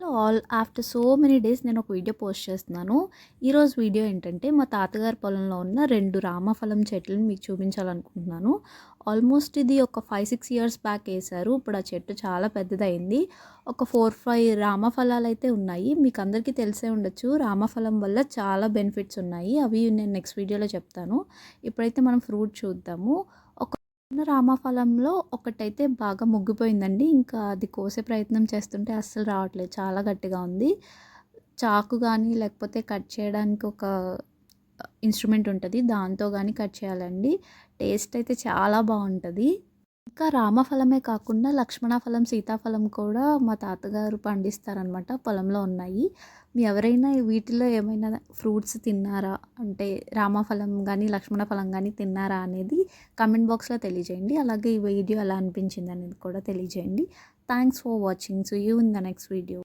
All after so many days నేను ఒక video post చేస్తున్నాను. ఈరోజు వీడియో ఏంటంటే మా తాతగారి పొలంలో ఉన్న రెండు రామఫలం చెట్లను మీకు చూపించాలనుకుంటున్నాను. ఆల్మోస్ట్ ఇది ఒక ఫైవ్ సిక్స్ ఇయర్స్ బ్యాక్ వేశారు. ఇప్పుడు ఆ చెట్టు చాలా పెద్దదైంది. ఒక ఫోర్ ఫైవ్ రామఫలాలు అయితే ఉన్నాయి. మీకు అందరికీ తెలిసే ఉండొచ్చు రామఫలం వల్ల చాలా బెనిఫిట్స్ ఉన్నాయి. అవి నేను నెక్స్ట్ వీడియోలో చెప్తాను. ఇప్పుడైతే మనం ఫ్రూట్ చూద్దాము. రామఫలంలో ఒకటైతే బాగా ముగ్గిపోయిందండి. ఇంకా అది కోసే ప్రయత్నం చేస్తుంటే అస్సలు రావట్లేదు. చాలా గట్టిగా ఉంది. చాకు కానీ లేకపోతే కట్ చేయడానికి ఒక ఇన్స్ట్రుమెంట్ ఉంటుంది. దాంతో కానీ కట్ చేయాలండి. టేస్ట్ అయితే చాలా బాగుంటుంది. ఇంకా రామఫలమే కాకుండా లక్ష్మణ ఫలం సీతాఫలం కూడా మా తాతగారు పండిస్తారనమాట పొలంలో ఉన్నాయి. మీ ఎవరైనా వీటిలో ఏమైనా ఫ్రూట్స్ తిన్నారా? అంటే రామఫలం కానీ లక్ష్మణ ఫలం కానీ తిన్నారా అనేది కమెంట్ బాక్స్లో తెలియజేయండి. అలాగే ఈ వీడియో ఎలా అనిపించింది అనేది కూడా తెలియజేయండి. Thanks for watching so you in the next video